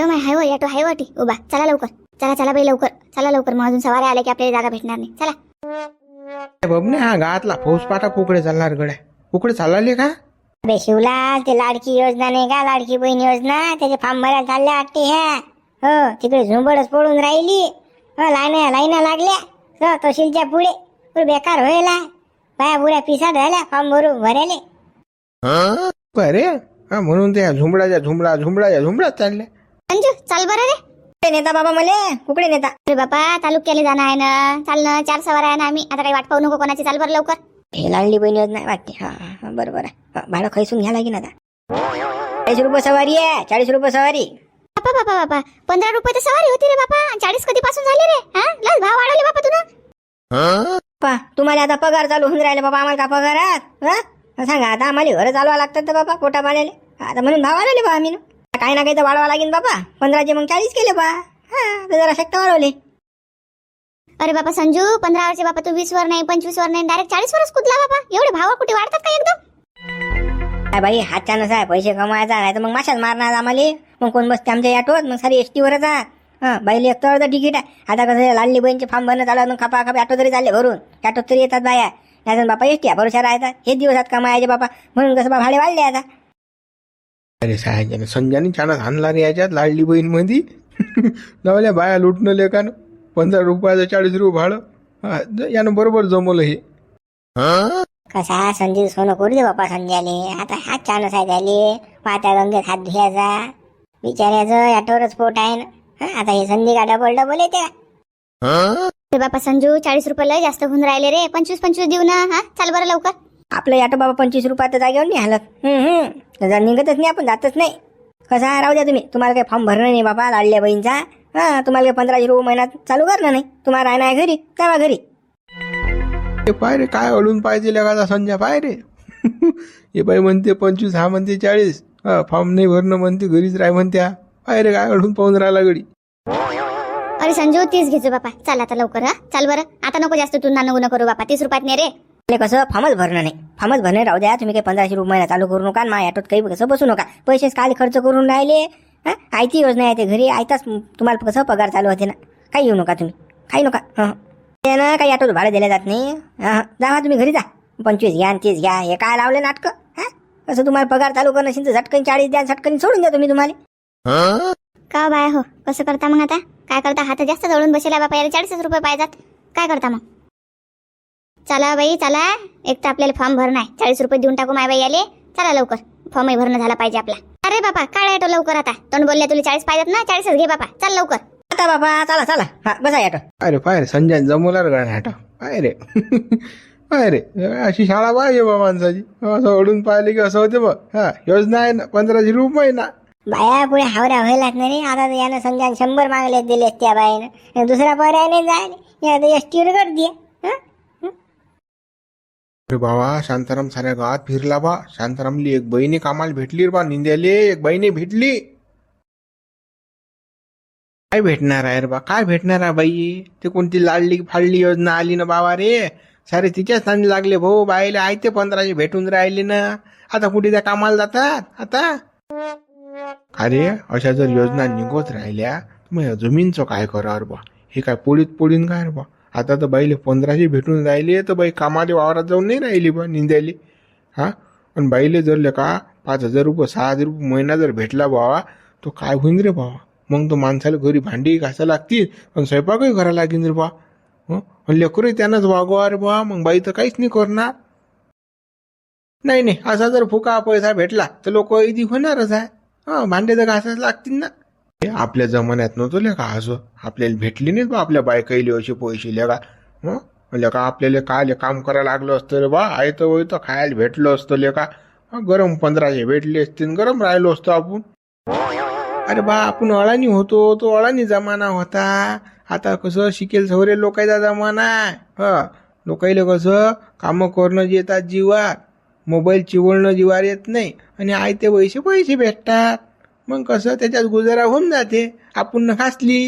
Hi my हाय हो, auto हाय वाटी उभा चला लवकर चला चला बाई लवकर चला लवकर मग अजून सवारी आल्या की आपल्याला जागा भेटणार नाही चला. बबने हा गावातला फौजपाटा कुकडे चालणार गड्या? कुकडे चालले का? अबे शिवलाल ते लाडकी योजना नाही का? लाडकी बहीण योजना त्याचे फार्म भरायला चालल्या वाटते ह्या. हो तिकडे झुंबडच पडून राहिली. हो लाईना लाईना लागल्या. हो तहसीलच्या पुढे. पुढे बेकार व्हायला. बाया बुड्या पिसाट झाल्या फॉर्म भरून भरायले बरे हा म्हणून त्या झुंबडाच्या झुंबडा झुंबडाच्या झुंबडा चालल्या. अंजू चाल बरं रे. कुठे नेता बाबा मले? कुकडे नेता? अरे बापा तालुक्याला जाणं आहे ना. चाल ना चार सवार आहे ना आम्ही. आता काही वाट पाहू नको कोणाची. चाल बरं लवकर. हे लाडली बहीण योजना आहे वाटते. हा हा, हा बरोबर आहे. हा, भाडं खैसून घ्या लागेल आता. चाळीस रुपये सवारी आहे. चाळीस रुपये सवारी. बापा बापा बापा. पंधरा रुपये तर सवारी होती रे बापा. चाळीस कधीपासून झाले रे? हा? लस भाव वाढवले बापा तुला पा तुम्हाला आता पगार चालू होऊन राहिले बाबा आम्हाला का पगार आहात हा? सांगा आता आम्हाला घर चालवा लागतात तर बाबा पोटा पाण्याले आता म्हणून भाव वाढवले बा आम्ही ना. काही ना काही तर वाढवा लागेल बाबा पंधराचे मग चाळीस केले बा. हा तर जरा शक्त वाढवले. अरे बापा संजू पंधरा वरचे बापा तू वीस वर नाही पंचवीस वर नाही डायरेक्ट चाळीस वरच कुदला बाबा एवढे भाव कुठे वाढतात का एकदम? काय बाई हातच्यानंच आहे पैसे कमवायचा नाही तर मग माशाच मारणार आम्हाला. मग कोण बसते आमच्या ऑटोत मग सारी एस टीवरच आहे. हा बाईले एक तर तिकीट आहे. आता कसं लाडली बहीणचे फॉर्म भरणं चालू आहे, मग खपा खपा ऑटो तरी चालले भरून. ऑटोत तरी येतात बाया. नाही तर बापा एस टी भरोशा राहतात हे दिवसात कमायचे बापा. म्हणून कसं बा भाडे वाढले आता. अरे साहेब संजयाने छानच आणला रे याच्यात लाडली बहीणमध्ये लावल्या बाया लुटणं लेकानं. पंधरा रुपयाचं चाळीस रुपये भाडं. हा, यानं बरोबर जमवलं हे. कसा संजू सोनं करू दे बापा संजयाले आता हात छानच आहे त्याले पात्या गंगेत हात धुयाचा. बिचाऱ्याचं ऑटोवरच पोट आहे ना. हा, आता हे संधी डबल डबल येते का बापा संजू चाळीस रुपये लय जास्त होऊन राहिले रे. पंचवीस पंचवीस देऊ ना. हा चाल बरं लवकर. आपलं ऑटो बाबा पंचवीस रुपयात जागेवर नाही हालत. हम्म, हम्म. जर निघतच नाही आपण जातच नाही. कसं आहे, राहू द्या तुम्ही. तुम्हाला काही फॉर्म भरणं नाही बाबा लाडल्या बहीणचा. हा तुम्हाला काही पंधराशे रुपये महिन्यात चालू करणं नाही. तुम्हाला राहणार आहे घरी जावा घरी. ते पाय रे काय अडून पाहिजे लगाचा संजय पाय रे. हे बाई म्हणते पंचवीस हा म्हणते चाळीस. हा फॉर्म नाही भरणं म्हणते घरीच राह म्हणत्या. पाय रे काय अडून पाहून राहिला गडी अरे संजू तीस घेतो बापा. चाल आता लवकर हा. चाल बरं. आता नको जास्त तुंदा नको करू बापा. तीस रुपयात नाही रे. कसं फॉर्मच भरणं नाही. फॉर्मच भरणं राहू द्या तुम्ही काही पंधराशे रुपये महिना चालू करू नका माझ्या ऑटोत काही कसं बसू नका. पैसेच काल खर्च करून राहिले हा? आयती योजना आहे ते घरी आयताच तुम्हाला कसं पगार चालू होते ना. काही येऊ नका तुम्ही. काही नका. हं ना काही ऑटोत भाडं दिलं जात नाही. हं जावा तुम्ही घरी जा. पंचवीस घ्या आणि तीस घ्या. हे काय लावले नाटकं? हा? कसं तुम्हाला पगार चालू करणं असेल तर झटकन चाळीस द्या झटकन सोडून द्या तुम्ही तुम्हाला. का हो बाय हो? कसं करता मग आता? काय करता? हात जास्त जळून बसेला बापा याला चाळीसच रुपये पाहिजेत. काय करता मग? चला बाई चला. एक तर आपल्याला फॉर्म भरणं आहे. चाळीस रुपये देऊन टाकू माय बाई आले चला लवकर. फॉर्मही भरणं झाला पाहिजे आपला. अरे बापा काढा येतो लवकर आता? तोंड बोलल्या तुला चाळीस पाहिजेत ना? चाळीसच घे बापा. चल लवकर. आता बाबा चला चला. हा बसा ऑटो अरे पाय रे संजय जमवला रे हाटा पाय रे. पाय रे. अशी शाळा पाहिजे बा माणसाची. असं अडून पाहिले की असं होते बा. हा योजना आहे ना पंधराशे रुपये ना. बाया पुढे हावऱ्या व्हायला लागणार रे आता तर यानं समजा शंभर मागले दिले त्या बाईनं. दुसरा पर्याय नाही जायला. या एस टीवर आहे हं? अरे बाबा शांताराम साऱ्या गावात फिरला बा. शांतारामली एक बहिणी कामाला भेटली रे बा. निंद्याले एक बहिणी भेटली. काय भेटणार आहे रे बा? काय भेटणार आहे बाई? ते कोणती लाडली फाडली योजना आली ना बाबा रे? सारे तिच्याच स्थानी लागले भाऊ. बाईले आहे ते पंधराशे भेटून राहिले ना. आता कुठे त्या कामाला जातात? आता? अरे अशा जर योजना निघत राहिल्या मग या जमीनचं काय अरे बा? हे काय पोळीत पोळीन काय अरे बा? आता तर बाईले पंधराशे भेटून राहिले तर बाई कामाले वावरात जाऊन नाही राहिली बा निंद्याली. हा? आणि बाईले जर का पाच हजार रुपये सहा हजार रुपये महिना जर भेटला बावा तो काय होईन रे बावा मग तो माणसाला घरी भांडी घासा लागतील पण स्वयंपाकही करायला लागेल रे बा. हं? लेकरही त्यानंच वागवा रे बा. मग बाई तर काहीच नाही करणार. नाही नाही असा जर फुका पैसा भेटला तर लोक इथे होणारच आहे. हां भांडे तर घासाच लागतील ना. हे आपल्या जमान्यात नव्हतं लेखा असं? आपल्याला भेटली नाहीत बा आपल्या बायकाईले असे पैसे लेखा हं? लेका आपल्याला काय काम करायला लागलं असतं रे बा? आहे तर तर खायला भेटलं असतं लेखा गरम पंधराशे भेटले असतील गरम राहिलो असतो आपण. अरे बा आपण अळानी होतो तो अळानी जमाना होता. आता कसं शिकेल सवरे लोकायचा जमाना आहे. ह? लोकाईले कसं कामं करणं येतात जीवार मोबाईल चिवळणं जीवार येत नाही. आणि आयते पैसे पैसे भेटतात. मग कसं त्याच्यात गुजारा होऊन जाते. आपण खासली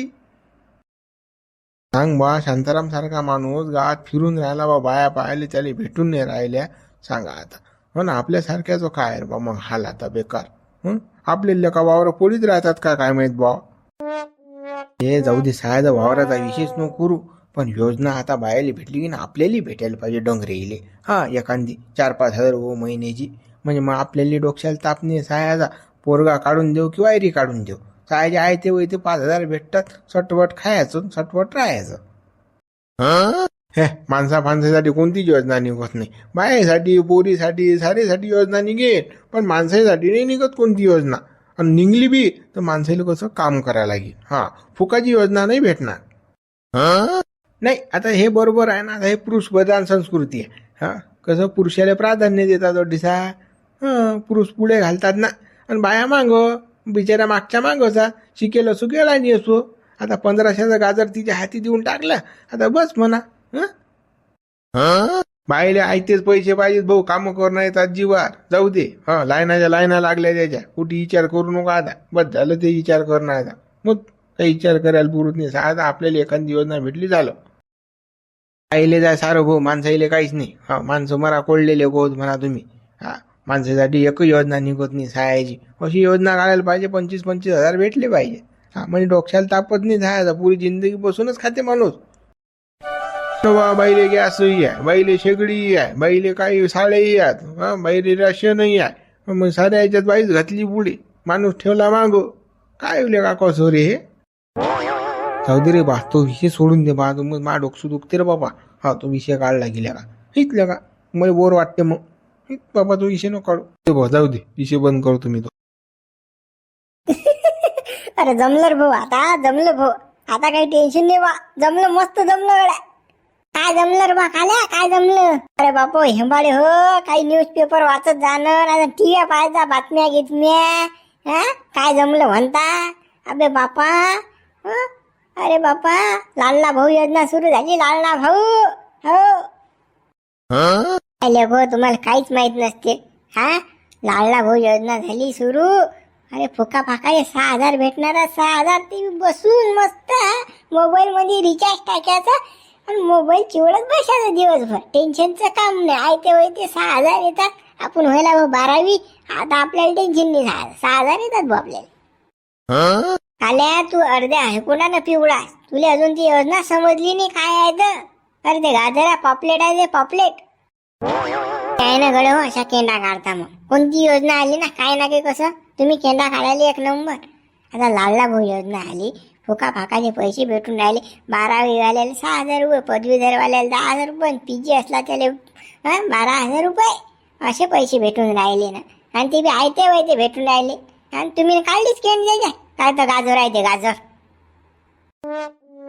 सांग बा शांताराम सारखा माणूस गावात फिरून राहिला बा बाया पाहिले त्याला भेटून नाही राहिल्या. सांगा आता. हो ना आपल्यासारख्याच काय बा मग हाल आता बेकार. हं? आपले लेका वावर पोळीत राहतात का काय माहीत बा? हे जाऊ दे साहेब वावराचा विशेष न करू. पण योजना आता बायाला भेटली की ना आपल्याला भेटायला पाहिजे डोंगरेले. हा एखादी चार पाच हजार हो महिन्याची. म्हणजे मग आपल्याला डोक्याला तापणे सायाचा पोरगा काढून देऊ किंवा ऐरी काढून देऊ? सहायचे आहे ते वय ते पाच हजार भेटतात. सटवट खायचं सटवट राहायचं. हे माणसा माणसासाठी कोणतीच योजना निघत नाही. बायासाठी पोरीसाठी सारेसाठी योजना निघेल. पण माणसासाठी नाही निघत कोणती योजना. आणि निघली बी तर माणसाला कसं काम करायला लागेल? हा फुकाची योजना नाही भेटणार. नाही आता हे बरोबर आहे ना आता हे पुरुष प्रधान संस्कृती आहे. हा कसं पुरुषाला प्राधान्य देतात डिसा हा पुरुष पुढे घालतात ना. आणि बाया मागो बिचारा मागच्या मागचा शिकेल असो सुकेला नाही असो आता पंधराशेचा गाजर तिच्या हाती देऊन टाकला. आता बस म्हणा हं? बाईले आयतेच पैसे पाहिजेत भाऊ कामं करणं येतात जीवार. जाऊ दे. हा लायनाच्या लाईना लागल्या त्याच्या. कुठे विचार करू नका आता. बस झालं ते विचार करणं आता. मग काही विचार करायला पुरत नाही. आता आपल्याला एखादी योजना भेटली झालं. आईले जाय सारं भाऊ माणसाईले काहीच नाही. हा माणसं मरा कोळलेले गोत म्हणा तुम्ही. हा. माणसासाठी एकही योजना निघत नाही सायाची अशी योजना काढायला पाहिजे पंचवीस पंचवीस हजार भेटले पाहिजे. हा म्हणजे डोक्याला तापत नाही सहायचा पुरी जिंदगी बसूनच खाते माणूस. तेव्हा बाईले गॅसही आहे बाईले शेगडी आहे बाईले काही साड्याही आहेत हा बाईले राशनही आहे. मग साऱ्या याच्यात बाईच घातली पुढे. माणूस ठेवला मागो. काय होले का कसो रे हे? जाऊ दे रे बा तो विषय सोडून दे बा तू मग मा डोकसू दुखते रे बाबा. हा तो विषय काढला गेल्या का हितल्या का? मला बोर वाटते मग. हित बाबा तो विषय नको काढू. ते जाऊ दे विषय बंद करतो मी तो. अरे जमलं रे भाऊ आता जमलं भाऊ. आता काही टेन्शन नाही बा. जमलं मस्त जमलं गड्या. काय जमलं रे बा खाल्या? काय जमलं? अरे बापो हेंबाळे हो काही न्यूजपेपर वाचत जाणं नाही टीव्ही पाहायचा बातम्या गितम्या. हा? काय जमलं म्हणता? अबे बापा हं? अरे बापा लालना भाऊ योजना सुरू झाली लालना भाऊ. हो? अरे भाऊ तुम्हाला काहीच माहीत नसते. हा? लाडला भाऊ योजना झाली सुरू. अरे फुका फाकाले सहा हजार भेटणार सहा हजार. ते बसून मस्त मोबाईल मध्ये रिचार्ज टाकायचा आणि मोबाईल चिवडत बसायचं दिवसभर. टेन्शनचं काम नाही. आयते वय सहा हजार येतात. आपण व्हायला भाऊ बारावी. आता आपल्याला टेन्शन नाही सहा सहा हजार येतात भाऊ आपल्याला. आल्या तू अर्ध्या आहे कोणानं पिवळा तुला अजून ती योजना समजली नाही. काय आहे तर? अरे ते गाजरा पॉपलेट आहे ते पॉपलेट. काय ना गड हो अशा केंडा काढता मग. कोणती योजना आली ना? काय ना काही कसं? तुम्ही केंडा काढायला एक नंबर. आता लाडला भाऊ योजना आली. फुका फाकाचे पैसे भेटून राहिले. बारावी वाल्याला सहा हजार रुपये पदवीधरवाल्याला दहा हजार रुपये पी जी असला त्याला बारा हजार रुपये. असे पैसे भेटून राहिले ना. आणि ते बी आयते वय भेटून राहिले. आणि तुम्ही काढलीच केंड द्यायच्या काय तर गाजर आहे ते गाजर.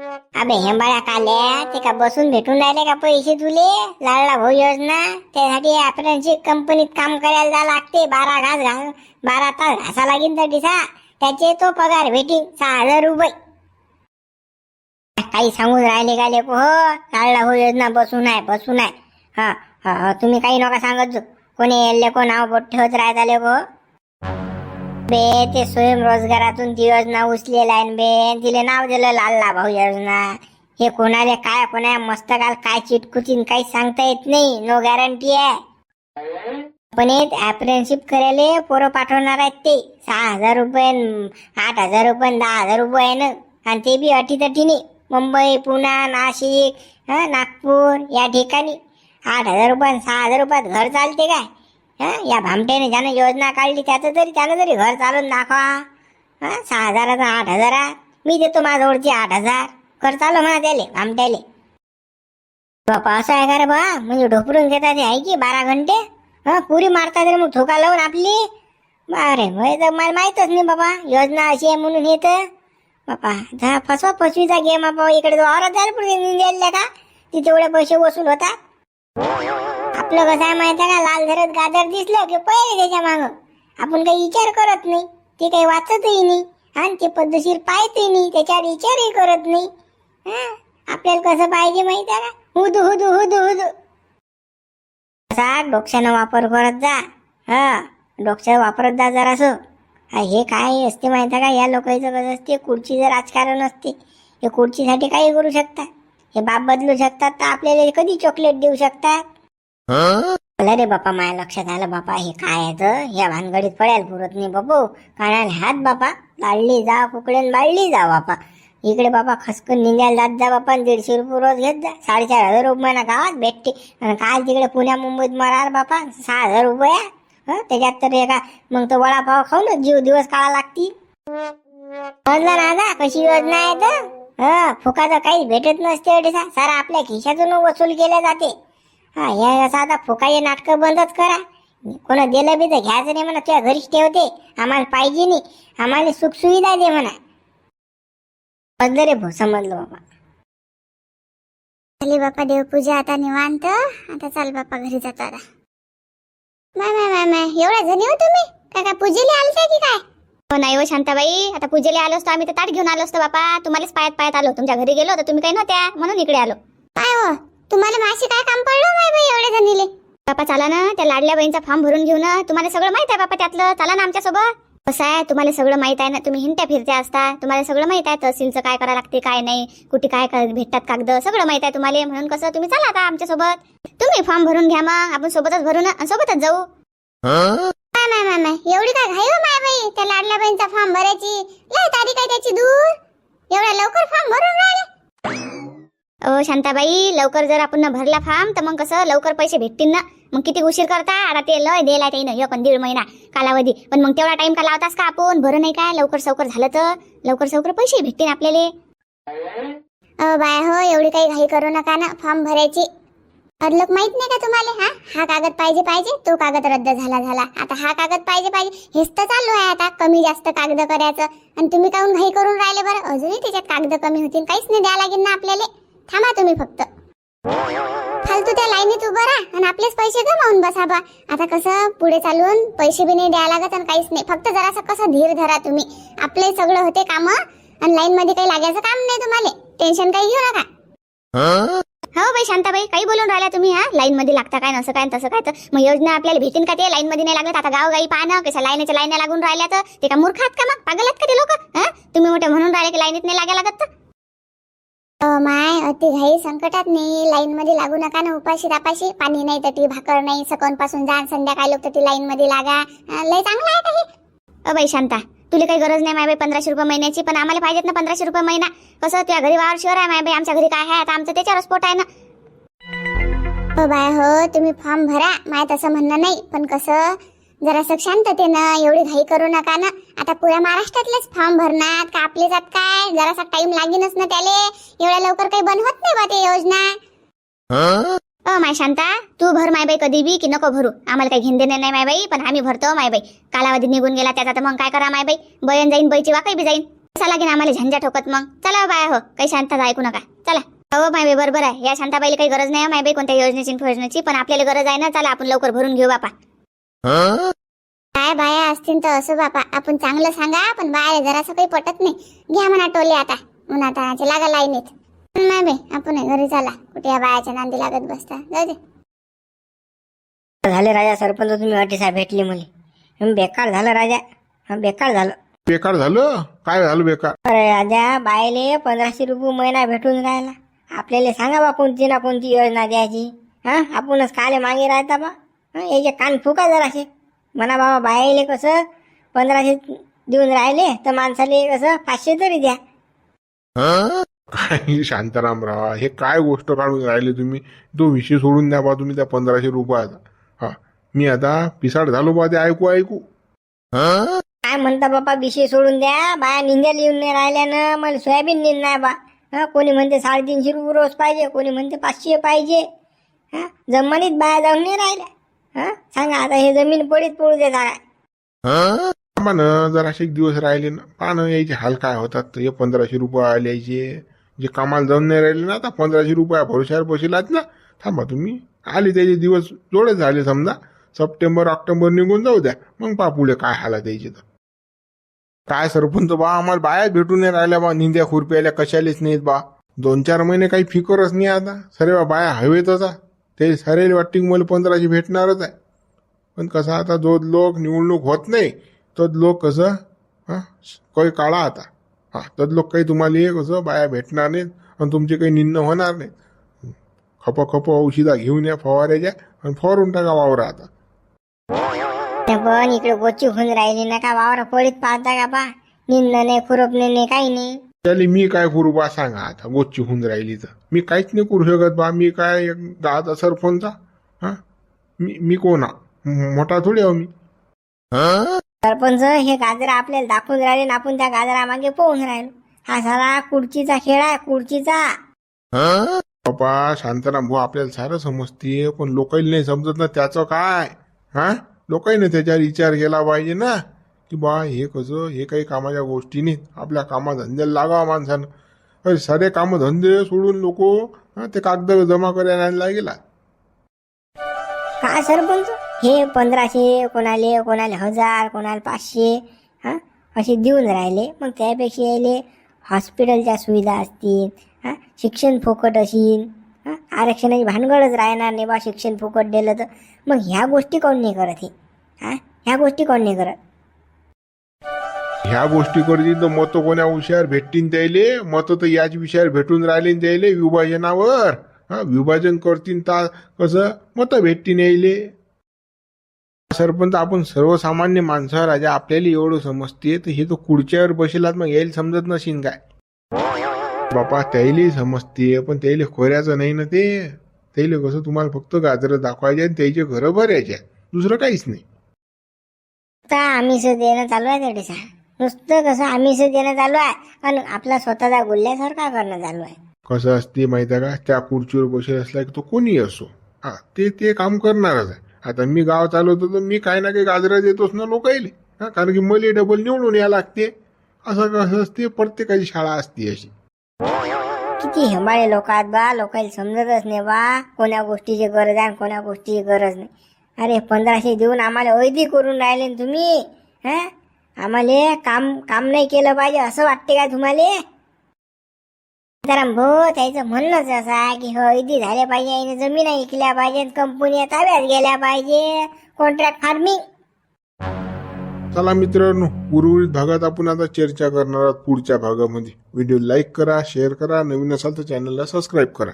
अबे हेंबाळ्या काल्या ते का बसून भेटून राहिले का पैसे तुले? लाडला भाऊ योजना त्यासाठी अप्रेंटशिप कंपनीत काम करायला जा लागते. बारा घास घाल बारा तास घासा लागेल तर दिसा. त्याचे तो पगार भेटीन सहा हजार रुपये. काही सांगून राहिले का लेको हो लाडला भाऊ योजना बसून आहे बसून आहे. हा हा तुम्ही काही नका सांगत जो कोणी लेको नाव बोट ठेवत राहता लेको बे ते स्वयंरोजगारातून ती योजना उचलेली आहे बे. तिले नाव दिलं लालला भाऊ योजना. हे कोणाले काय कोणा मस्तकाल काय चिटकुचीन काही सांगता येत नाही. नो गॅरंटी आहे. पण अप्रेंटशिप करायला पोरं पाठवणार आहेत ते. सहा हजार रुपये आठ हजार रुपये दहा हजार रुपये आहे ना. आणि ते बी अटी तटीने मुंबई पुणे नाशिक नागपूर या ठिकाणी. आठ हजार रुपये सहा हजार रुपयात घर चालते काय? हं, या भामट्याने ज्यानं योजना काढली त्याचं तरी त्यानं तरी घर चालून दाखवा. हा सहा हजाराचा आठ हजारा. मी देतो माझ्याजवळचे आठ हजार. कर चालू म्हणा त्याले भामट्याले. बापा असं आहे का रे बा? म्हणजे ढोपरून घेतात हे आहे की बारा घंटे? हा पुरी मारतात रे मग ठोका लावून आपली. अरे होय तर मला माहीतच नाही बाबा. योजना अशी आहे म्हणून हे तर. बापा हा फसवा फसवीचा गेम बाबा इकडे जो औरत जायला पुढे का? तिथे एवढे पैसे वसूल होतात. आपलं कसं आहे माहिती आहे का? लाल धरत गाजर दिसलं की पहिले त्याच्या माग. आपण काही विचार करत नाही. ते काही वाचतही नाही. आणि ते पद्धतशीर पाहतही नाही. त्याच्यावर विचारही करत नाही. आपल्याला कसं पाहिजे माहिती आहे का? हुदू हुदू हुदू हुदू. असा डोक्यानं वापर करत जा. हा डोक्याचा वापरत जा जरासं. हे काय असते माहिती आहे का? या लोकांचं कसं असते? खुर्चीचं राजकारण असते हे खुर्चीसाठी काही करू शकतात हे बाप बदलू शकतात. तर आपल्याला कधी चॉकलेट देऊ शकतात? रे बापा माझ्या लक्षात आलं बापा हे काय आहे तर या भानगडीत पडेल पुरत नाही बापू कानाल हात बापा. लाडली जा कुकडेन बाळली जा बापा. इकडे बापा खसकून निघायला जात जा बापा दीडशे रुपये रोज घेत जा. साडेचार हजार रुपये गावात भेटते. आणि काल तिकडे पुण्या मुंबईत मरार बापा. सहा हजार रुपये हं? त्याच्यात तर एका मग तो वडापाव खाऊन जीव दिवस काळा लागती समजलं ना कशी योजना आहे तर? हा? फुकाचं काही भेटत नसते एवढे सारा आपल्या खिशातून वसूल केले जाते. हा या साधा आता फुकाचे नाटकं बंदच करा. कोणा दिलं बी तर घ्यायचं नाही म्हणा तुझ्या घरीच ठेवते. आम्हाला पाहिजे नाही. आम्हाला सुख सुविधा दे म्हणा. समजलं रे भाऊ समजलं बाबा. झाली बापा देवपूजा आता निवांत. आता चाल बापा घरी जातो आता. माय माय माय माय एवढ्या जणी हो तुम्ही? काय काय पूजेला आलते की काय? हो नाही हो शांताबाई. आता पूजेला आलो असतो आम्ही तर ताट घेऊन आलो असतो बापा. तुम्हालाच पायात पायात आलो. तुमच्या घरी गेलो तर तुम्ही काही नव्हत्या. म्हणून इकडे आलो. काय हो? तुम्हाला माशी काय काम पडलं माय बाई एवढ्या जणीले? बापा चला ना त्या लाडल्या बहिणीचा फॉर्म भरून घेऊ ना. तुम्हाला सगळं माहीत आहे बापा त्यातलं. चला ना आमच्यासोबत. कसं आहे? तुम्हाला सगळं माहीत आहे ना? तुम्ही हिंट्या फिरत्या असता. तुम्हाला सगळं माहीत आहे तहसीलचं काय करावं लागते काय नाही कुठे काय भेटतात कागद. सगळं माहीत आहे तुम्हाला. म्हणून कसं तुम्ही चला आता आमच्यासोबत. तुम्ही फॉर्म भरून घ्या मग. आपण सोबतच भरून आणि सोबतच जाऊ. काय माय माय माय? एवढी काय घाई हो माय बाई? त्या लाडल्या बहिणीचा फॉर्म भरायची. लय तारीख आहे त्याची दूर. एवढ्या लवकर फॉर्म भरून राहिले. ओ शांताबाई लवकर जर आपण भरला फॉर्म तर मग कसं लवकर पैसे भेटतील ना? मग किती उशीर करता? आता ते लय द्यायला त्यानं एक पण दीड महिना कालावधी. पण मग तेवढा टाइम का लावतास का आपण? बरं नाही काय? लवकर सवकर झालं तर? लवकर सवकर पैसे भेटतील आपल्याला. अ बाय हो एवढी काही घाई करू नका ना फॉर्म भरायची. अरलोक माहीत नाही का तुम्हाला हा? हा कागद पाहिजे पाहिजे? तो कागद रद्द झाला झाला. आता हा कागद पाहिजे पाहिजे. हेच तर चालू आहे आता कमी जास्त कागद करायचं. आणि तुम्ही काहून घाई करून राहिले बरं? अजूनही त्याच्यात कागद कमी होतील काहीच नाही द्या लागेल ना आपल्याला. थांबा तुम्ही फक्त. फालतू त्या लाईनीत उभं राहा आणि आपलेच पैसे गमावून बसा बा आता कसं पुढे चालून पैसे बी नाही द्यायला लागत आणि काहीच नाही. फक्त जरासं कसं धीर धरा तुम्ही. आपले सगळं होते काम आणि लाईन मध्ये काही लागायचं काम नाही तुम्हाला. टेन्शन काही घेऊ नका. हो? बाई शांताबाई काही बोलून राहिल्या तुम्ही हा? लाईन मध्ये लागता काय नसं काय तसं काय तर. मग योजना आपल्याला भेटेन का ते? लाईन मध्ये नाही लागत. आता गावगाई पाहणं कशा लाईनीच्या लाईन लागून राहिल्या तर. ते का मूर्ख आहेत का मग? पागल आहेत का ते लोक? तुम्ही मोठे म्हणून राहिले की लाईनीत नाही लागायला लागत माय अति घाई संकटात नाही लाईन मध्ये लागू नका ना उपाशी तापाशी. पाणी नाही तटी भाकर नाही सकनपासून जा संध्याकाळी लोक ती लाईन मध्ये लागा लय चांगलं आहे काही अ बाई शांता तुला काही गरज नाही माय पंधराशे रुपये महिन्याची पण आम्हाला पाहिजेत ना पंधराशे रुपये महिना. कसं तुझ्या घरी वावर शिवर आहे माय बाई आमच्या घरी काय आहे? आता आमचं त्याच्यावर स्पोट आहे ना. बाय हो तुम्ही फॉर्म भरा. माय तसं म्हणणं नाही पण कसं जरासं शांततेनं एवढी घाई करू नका ना. आता पुऱ्या महाराष्ट्रातलेच फॉर्म भरणार का आपले जात काय? जरासा टाइम लागेनच ना त्याले. एवढ्या लवकर काही बंद होत नाही बा ते योजना. अ माय शांता तू भर माय बाई कधी बी की नको भरू. आम्हाला काही घेण देणे नाही माय बाई पण आम्ही भरतो माय बाई. कालावधी निघून गेला त्याचा तर मग काय करा माय बाई? बयन जाईन बाईची वाकई बी जाईन. कसा लागेल आम्हाला झंझा ठोकत मग? चला बाय हो काही शांतता ऐकू नका. चला. हो माय बाई बरोबर आहे. या शांताबाईला काही गरज नाही माय बाई कोणत्या योजनेची योजनेची पण आपल्याला गरज आहे ना चला आपण लवकर भरून घेऊ बापा. काय बाया असतील तर असं बापा. आपण चांगलं सांगा पण बाया जरासं काही पटत नाही. घ्या म्हणा टोले आता. उन्हातानाचे लागा लाईनीत. नाही आपण घरी चला. कुठे या बायाच्या नांदी लागत बसता? जाऊ दे. झाले राजा सरपंच तुम्ही अटी साहेब भेटली मुली बेकार झालं राजा. हं, बेकार झालं. बेकार झालं? काय झालं बेकार? अरे राजा बायले पंधराशे रुपये महिना भेटून राहिला. आपल्याला सांगा बा कोणती ना कोणती योजना द्यायची. हा आपणच काले मागे राहता बा. याचे कान फुका जराशे म्हणा बाबा बायले कसं पंधराशे देऊन राहिले तर माणसाले कसं पाचशे तरी द्या. काही शांतारामराव हे काय गोष्ट काढून राहिले तुम्ही? तो विषय सोडून द्या बा तुम्ही त्या पंधराशे रुपयाचा. हा मी आता पिसाड झालो बा ते ऐकू ऐकू. काय म्हणता बाबा विषय सोडून द्या. बाया निंद्याला येऊन नाही राहिल्यानं मला सोयाबीन निंद नाही बा. हं, कोणी म्हणते साडेतीनशे रुपये रोज पाहिजे कोणी म्हणते पाचशे पाहिजे. हा जमिनीत बाया जाऊन नाही राहिल्या. हा? सांगा आता हे जमीन पडीत पडू दे थांबा ना असे एक दिवस राहिले ना पहा ना यायचे हाल काय होतात? हे पंधराशे रुपये आले यायचे. जे कामाला जाऊन नाही राहिले ना आता पंधराशे रुपये भरोशावर बसेलात ना. थांबा तुम्ही. आले त्याचे दिवस जोडे झाले समजा. सप्टेंबर ऑक्टोबर निघून जाऊ द्या. मग पा पुढे काय हाला द्यायचे तर? काय सरपंच बा आम्हाला बायाच भेटून नाही राहिल्या बा निंद्या खुरप्याल्या कशालेच नाहीत बा. दोन चार महिने काही फिकरच नाही आता. सरे बाया हवेतच आहे. ते सरेल वाटते की मला पंधराशे भेटणारच आहे. पण कसं आता जो लोक निवडणूक होत नाही तो लोक कसं हां काही काळा आता. हां तर लोक काही तुम्हाला हे कसं बाया भेटणार नाहीत आणि तुमचे काही निन्न होणार नाहीत. खप खप औषधा घेऊन या फवाऱ्याच्या आणि फवारून टाका वावरा आता. त्या पण इकडे गोची होऊन राहिली ना का वावर पडीत पाहता का बा? निंद नाही खुरपणे नाही काही नाही. त्याला मी काय करू बा सांगा आता गोच्ची होऊन राहिली तर. मी काहीच नाही करू शकत बा मी काय एक गावाचा सरपंचा हा? मी मी कोण मोठा थोडी आहो मी. सरपंच हे गाजर आपल्याला दाखवून राहिले ना आपण त्या गाजरामागे पोहून राहिलो. हा सारा कुडचीचा खेळ आहे कुडचीचा. बापा शांताराम भाऊ आपल्याला सारं समजते पण लोकांना नाही समजत ना त्याचं काय. हा? लोकांनी त्याच्यावर विचार केला पाहिजे ना. की बा हे कसं हे काही कामाच्या गोष्टी नाहीत. आपल्या कामाधंद्याला लागावा माणसानं. अरे सारे कामधंदे सोडून लोक ते कागद जमा करायला गेला काय सरपंच हे पंधराशे कोणाले कोणाले हजार कोणाला पाचशे हा असे देऊन राहिले. मग त्यापेक्षा यायले हॉस्पिटलच्या सुविधा असतील हा शिक्षण फुकट असेल हा आरक्षणाची भानगडच राहणार नाही बा शिक्षण फुकट दिलं तर. मग ह्या गोष्टी कोण नाही करत हे? हा ह्या गोष्टी कोण नाही करत? ह्या गोष्टी करतील तर मत कोण्या विषयावर भेटतील त्याले? मत तर याच विषयावर भेटून राहिले न त्याले विभाजनावर. हा विभाजन करतील तर कसं? मत भेटतील यायले. सरपंच आपण सर्वसामान्य माणसं राजा आपल्याला एवढं समजते तर हे तो खुर्च्यावर बसेलात मग यायला समजत नशीन काय? बापा त्याला समजते पण त्याला खोऱ्याचं नाही ना ते. त्याला कसं तुम्हाला फक्त गाजरं दाखवायचे आणि त्याचे घरं भरायचे. दुसरं काहीच नाही. आता आमिष देणं चालू आहे तेवढे नुसतं कसं आमिष देणं चालू आहे आणि आपला स्वतःचा गुल्ह्यासारखा करणं चालू आहे. कसं असते माहिती आहे का? त्या खुर्चीवर बसेल असला की तो कोणी असो. हा ते ते काम करणारच आहे. आता मी गाव चालवतो तर मी काही ना काही गाजरा देतोच ना लोकायले. हा कारण की मला डबल निवडून या लागते. असं कसं असते प्रत्येकाची शाळा असते अशी. किती हेंबाळे लोक आहेत बा लोकांना समजतच नाही बा कोण्या गोष्टीची गरज आहे आणि कोण्या गोष्टीची गरज नाही. अरे पंधराशे देऊन आम्हाला वैदी करून राहिले ना तुम्ही हा? आम्हाला काम काम नाही केलं पाहिजे असं वाटते का तुम्हाला? तर भाऊ त्याचं म्हणणंच असं आहे की हो, वैदी झाले पाहिजे आणि जमीन ऐकल्या पाहिजे कंपनी ताब्यात गेल्या पाहिजे. कॉन्ट्रॅक्ट फार्मिंग चला मित्रांनो उर्वरित भागात आपण आता चर्चा करणार आहोत पुढच्या भागामध्ये. व्हिडिओ लाईक करा शेअर करा नवीन असाल तर चॅनलला सबस्क्राईब करा.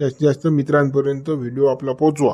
जास्तीत जास्त मित्रांपर्यंत व्हिडिओ आपला पोहोचवा.